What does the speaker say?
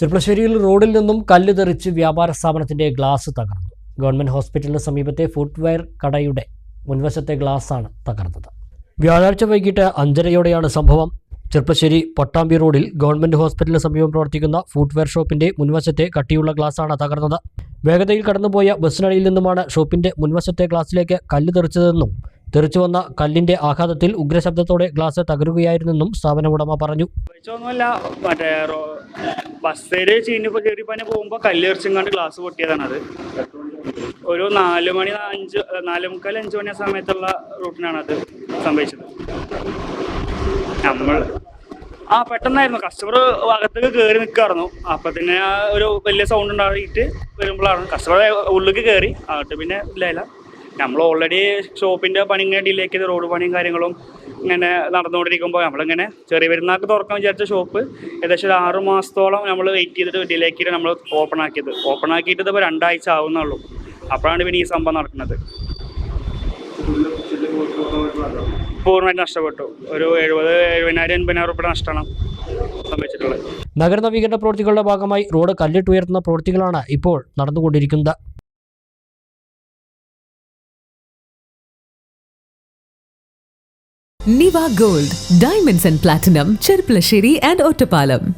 ചെർപ്പളശ്ശേരിയിൽ റോഡിൽ നിന്നും കല്ല് തെറിച്ച് വ്യാപാര സ്ഥാപനത്തിന്റെ ഗ്ലാസ് തകർന്നു. ഗവൺമെന്റ് ഹോസ്പിറ്റലിന് സമീപത്തെ ഫുട്വെയർ കടയുടെ മുൻവശത്തെ ഗ്ലാസ്സാണ് തകർന്നത്. വ്യാഴാഴ്ച വൈകിട്ട് അഞ്ചരയോടെയാണ് സംഭവം. ചെർപ്പശ്ശേരി പട്ടാമ്പി റോഡിൽ ഗവൺമെന്റ് ഹോസ്പിറ്റലിന് സമീപം പ്രവർത്തിക്കുന്ന ഫുട്വെയർ ഷോപ്പിന്റെ മുൻവശത്തെ കട്ടിയുള്ള ഗ്ലാസ്സാണ് തകർന്നത്. വേഗതയിൽ കടന്നുപോയ ബസ്സിനടിയിൽ നിന്നുമാണ് ഷോപ്പിന്റെ മുൻവശത്തെ ഗ്ലാസിലേക്ക് കല്ല് തെറിച്ചതെന്നും തെറിച്ചു വന്ന കല്ലിന്റെ ആഘാതത്തിൽ ഉഗ്രശബ്ദത്തോടെ ഗ്ലാസ് തകരുകയായിരുന്നെന്നും സ്ഥാപന ഉടമ പറഞ്ഞു. കല്ലെറിച്ചങ്ങാണ്ട് ഗ്ലാസ് പൊട്ടിയതാണത്. ഒരു നാല് മണി അഞ്ച് നാല് മുക്കാൽ അഞ്ചു മണി സമയത്തുള്ള റൂട്ടിനാണ് അത് സംഭവിച്ചത്. നമ്മൾ ആ പെട്ടെന്നായിരുന്നു. കസ്റ്റമർ അകത്തേക്ക് കയറി നിൽക്കായിരുന്നു അപ്പൊ പിന്നെ ഒരു വലിയ സൗണ്ട് ഉണ്ടായിട്ട് വരുമ്പോഴാണ് കസ്റ്റമർ ഉള്ളിലേക്ക് കയറി അങ്ങോട്ട് പിന്നെ ഇല്ല. നമ്മൾ ഓൾറെഡി ഷോപ്പിന്റെ പണി ഇങ്ങനെ ഡിലേ ചെയ്ത് റോഡ് പണിയും കാര്യങ്ങളും ഇങ്ങനെ നടന്നുകൊണ്ടിരിക്കുമ്പോൾ നമ്മളിങ്ങനെ ചെറിയ പെരുന്നാൾക്ക് തുറക്കാൻ വിചാരിച്ച ഷോപ്പ് ഏകദേശം ഒരു ആറ് മാസത്തോളം നമ്മൾ വെയിറ്റ് ചെയ്തിട്ട് ഡിലേ ആക്കിയിട്ട് നമ്മൾ ഓപ്പൺ ആക്കിയത്. ഓപ്പൺ ആക്കിയിട്ട് ഇപ്പോൾ രണ്ടാഴ്ച ആവുന്നുള്ളൂ. അപ്പോഴാണ് പിന്നെ ഈ സംഭവം നടക്കുന്നത്. പൂർണമായിട്ട് നഷ്ടപ്പെട്ടു. ഒരു എഴുപത് എഴുപതിനായിരം എൺപതിനായിരം രൂപയുടെ നഷ്ടമാണ് സംഭവിച്ചിട്ടുള്ളത്. നഗരനവീകരണ പ്രവൃത്തികളുടെ ഭാഗമായി റോഡ് കല്ലിട്ടുയർത്തുന്ന പ്രവൃത്തികളാണ് ഇപ്പോൾ നടന്നുകൊണ്ടിരിക്കുന്നത്. Niva Gold, Diamonds and Platinum, Chirplashiri and Ottapalam.